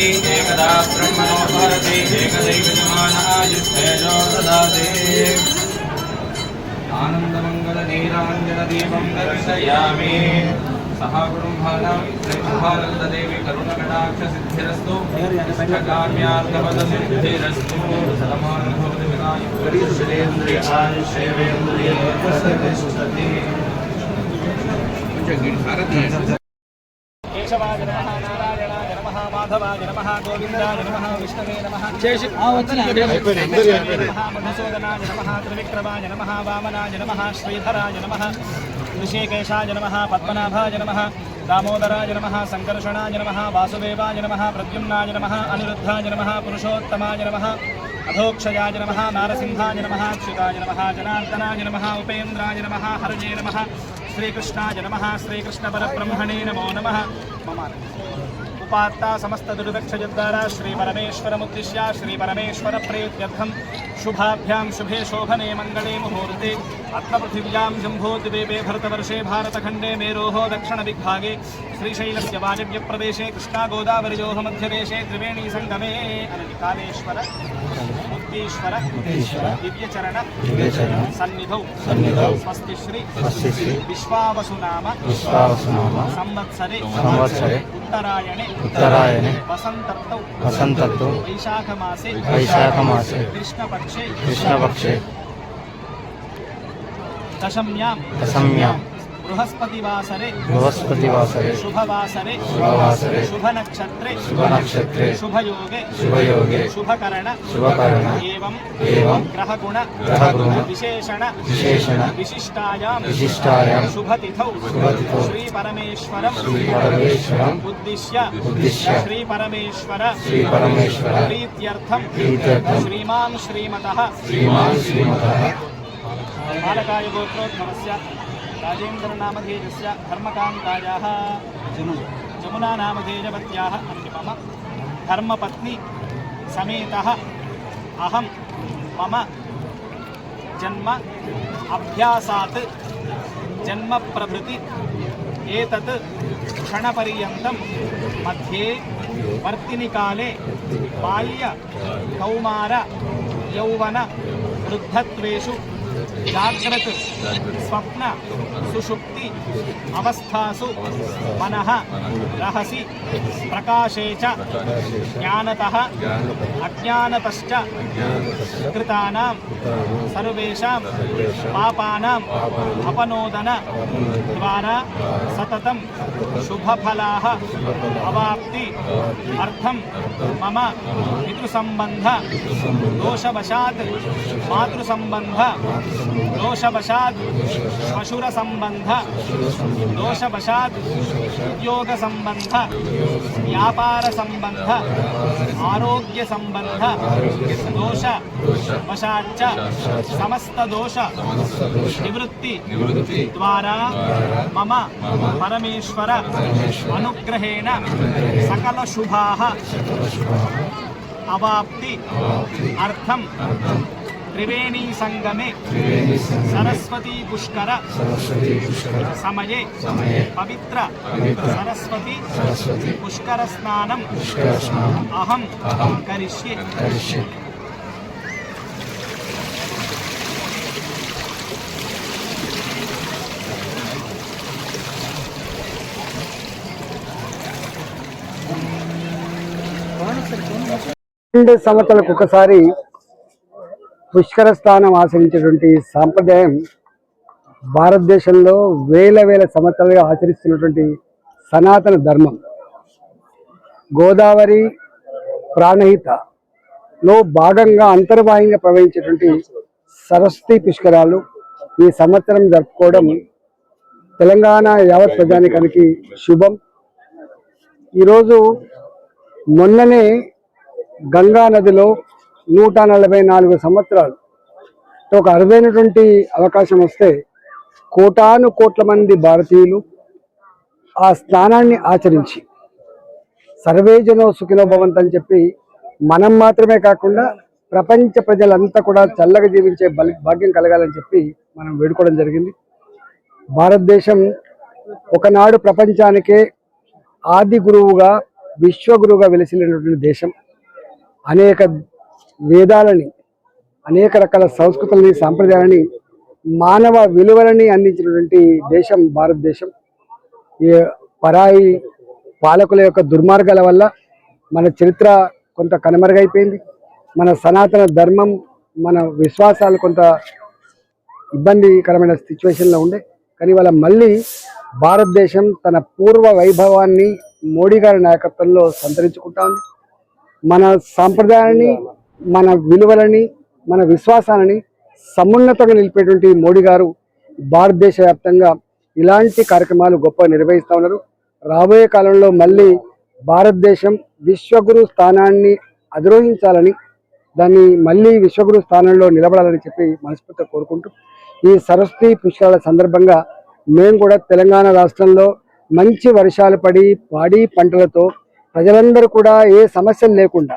ददाति एकदा ब्रह्मणो भरति एकदैव जमान ददाति। आनन्दमङ्गलनीराञ्जनदीपं दर्शयामि। सः कुटुम्भानादेवी करुणकटाक्षसिद्धिरस्तु। काम्यार्थपदसिद्धिरस्तु समानुभवति మహామాధవాయ నమ గోవిందాయ నమ విష్ణవే నమ చేసి మధుసూదనాయ నమ త్రివిక్రమాయ నమ వామనాయ నమ శ్రీధరాయ నమ ఋషికేశాయ నమ పద్మనాభాయ నమ దామోదరాయ నమ సంకర్షణాయ నమ వాసుదేవాయ నమ ప్రద్యుమ్నాయ నమ అనిరుద్ధాయ నమ పురుషోత్తమాయ నమ అధోక్షయాయ నమ నారసింహాయ నమ అచ్యుతాయ నమ జనార్దనాయ నమ ఉపేంద్రాయ నమ హరజే నమ శ్రీకృష్ణాయ నమ శ్రీకృష్ణ నమో నమ पात्ता समस्तदुर्दक्षयद्वारा श्रीपरमेश्वरमुद्दिश्य श्रीपरमेश्वरप्रेत्यर्थं शुभाभ्याम शुभे शोभने, मंगले मुहूर्ते। अत्तपृथिव्यां जम्भोद्वीपे भरतवर्षे, भारतखण्डे, मेरोः, दक्षिणदिग्भागे, श्रीशैलस्य वायव्यप्रदेशे कृष्णागोदावरयोः मध्यदेशे त्रिवेणीसङ्गमे अनलिकालेश्वर ಸಿದ್ದೇಶ್ವರ ಸಿದ್ದೇಶ್ವರ ದಿವ್ಯಚರಣ ದಿವ್ಯಚರಣ ಸನ್ನಿಧೌ ಸನ್ನಿಧೌ ಸ್ವಸ್ತಿ ಶ್ರೀ ಸ್ವಸ್ತಿ ಶ್ರೀ ವಿಶ್ವಾವಸು ನಾಮ ವಿಶ್ವಾವಸು ನಾಮ ಸಂವತ್ಸರೆ ಸಂವತ್ಸರೆ ಉತ್ತರಾಯಣೆ ಉತ್ತರಾಯಣೆ ವಸಂತತ್ವ ವಸಂತತ್ವ ವೈಶಾಖ ಮಾಸೆ ವೈಶಾಖ ಮಾಸೆ ಕೃಷ್ಣ ಪಕ್ಷೆ ಕೃಷ್ಣ ಪಕ್ಷೆ ದಶಮ್ಯಾಂ ದಶಮ್ಯಾಂ बृहस्पतिवासरे। बृहस्पतिवासरे। शुभवासरे। शुभवासरे। शुभनक्षत्रे। शुभनक्षत्रे। शुभयोगे। शुभयोगे। शुभकरण। शुभकरण। एवं एवं ग्रहगुण। ग्रहगुण। विशेषण। विशेषण। विशिष्टायां विशिष्टायां शुभतिथौ। शुभतिथौ। श्री परमेश्वरम उद्दिश्य। उद्दिश्य। श्री परमेश्वर श्री परमेश्वर प्रीत्यर्थम। प्रीत्यर्थम। श्रीमान् श्रीमतः। श्रीमान् श्रीमतः। बालकाय गोत्रोद्भवस्य గోత్రోద్భవస్య రాజేంద్రనామధేయస్య ధర్మకాంతాయాः జమునానామధేయవత్యాः అంటే మమ ధర్మపత్ని సమేతः అహం మమ జన్మ అభ్యాసాత్ జన్మ ప్రభృతి ఏతత్ క్షణపర్యంతం మధ్యే వర్తిని కాలే బాల్య కౌమార యౌవన వృద్ధత్వేషు జాగ్రత్ స్వప్న సుషుప్తి అవస్థాసు మనః రహసి ప్రకాశే చ జ్ఞానతః అజ్ఞానతశ్చ కృతానాం సర్వేషాం పాపానాం అపనోదన ద్వారా సతతం శుభఫలాः అవాప్తి అర్థం మమ పితృసంబంధ దోషవశాత్ మాతృసంబంధ దోషవశాత్ పశురసంబంధ दोषवशा उद्योग संबंध व्यापार संबंध आरोग्य संबंध दोष वशाच समस्त दोष निवृत्ति द्वारा मम परमेश्वर अनुग्रहेण सकलशुभाः अवाप्ति अर्थम సంగమే. సరస్వతీ పుష్కర. సమయే. పవిత్ర. సరస్వతి పుష్కర స్నానం. అహం కరిష్యే. కరిష్యే. రెండు సంవత్సరాలకు ఒకసారి పుష్కర స్థానం ఆచరించేటువంటి సాంప్రదాయం భారతదేశంలో వేల వేల సంవత్సరాలుగా ఆచరిస్తున్నటువంటి సనాతన ధర్మం. గోదావరి ప్రాణహితలో భాగంగా అంతర్వాహిగా ప్రవహించేటువంటి సరస్వతి పుష్కరాలు ఈ సంవత్సరం జరుపుకోవడం తెలంగాణ యావత్ ప్రజానికానికి శుభం. ఈరోజు మొన్ననే గంగా నదిలో నూట నలభై నాలుగు సంవత్సరాలు. ఒక అరుదైనటువంటి అవకాశం వస్తే కోటాను కోట్ల మంది భారతీయులు ఆ స్నానాన్ని ఆచరించి సర్వేజనో సుఖినో భవంత్ అని చెప్పి మనం మాత్రమే కాకుండా ప్రపంచ ప్రజలంతా కూడా చల్లగా జీవించే భాగ్యం కలగాలని చెప్పి మనం వేడుకోవడం జరిగింది. భారతదేశం ఒకనాడు ప్రపంచానికే ఆది గురువుగా విశ్వగురువుగా వెలిసినటువంటి దేశం. అనేక వేదాలని అనేక రకాల సంస్కృతులని సాంప్రదాయాలని మానవ విలువలని అందించినటువంటి దేశం భారతదేశం. ఈ పరాయి పాలకుల యొక్క దుర్మార్గాల వల్ల మన చరిత్ర కొంత కనుమరుగైపోయింది. మన సనాతన ధర్మం మన విశ్వాసాలు కొంత ఇబ్బందికరమైన సిచ్యువేషన్లో ఉండే. కానీ వాళ్ళ మళ్ళీ భారతదేశం తన పూర్వ వైభవాన్ని మోడీ గారి నాయకత్వంలో సంతరించుకుంటా ఉంది. మన సాంప్రదాయాన్ని మన విలువలని మన విశ్వాసాలని సమున్నతంగా నిలిపేటువంటి మోడీ గారు భారతదేశ వ్యాప్తంగా ఇలాంటి కార్యక్రమాలు గొప్ప నిర్వహిస్తూ ఉన్నారు. రాబోయే కాలంలో మళ్ళీ భారతదేశం విశ్వగురు స్థానాన్ని అధిరోహించాలని దాన్ని మళ్ళీ విశ్వగురు స్థానంలో నిలబడాలని చెప్పి మనస్ఫూర్తిగా కోరుకుంటూ ఈ సరస్వతి పుష్కరాల సందర్భంగా మేము కూడా తెలంగాణ రాష్ట్రంలో మంచి వర్షాలు పడి పాడి పంటలతో ప్రజలందరూ కూడా ఏ సమస్యలు లేకుండా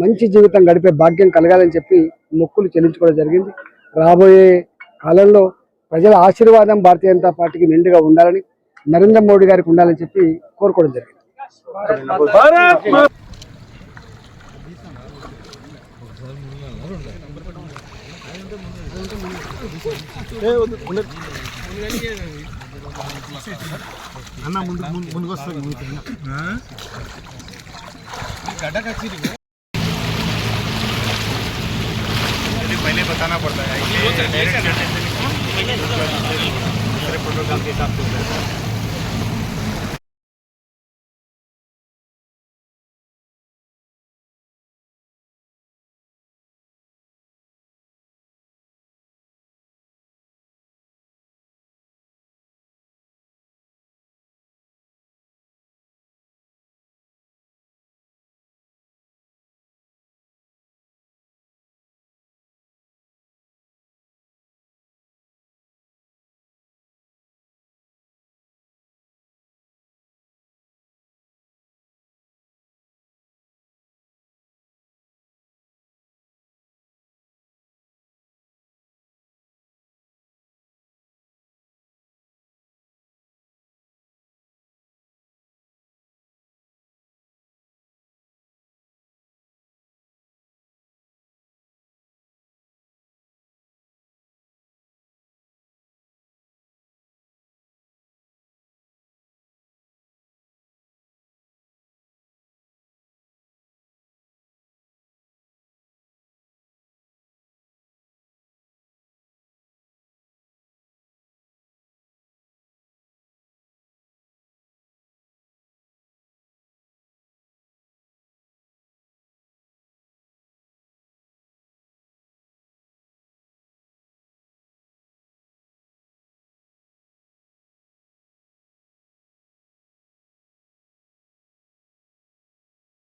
మంచి జీవితం గడిపే భాగ్యం కలగాలని చెప్పి మొక్కులు చెల్లించుకోవడం జరిగింది. రాబోయే కాలంలో ప్రజల ఆశీర్వాదం భారతీయ జనతా పార్టీకి నిండుగా ఉండాలని నరేంద్ర మోడీ గారికి ఉండాలని చెప్పి కోరుకోవడం జరిగింది. पहले बताना पड़ता है। फोटोग्राफ के हिसाब से होता है।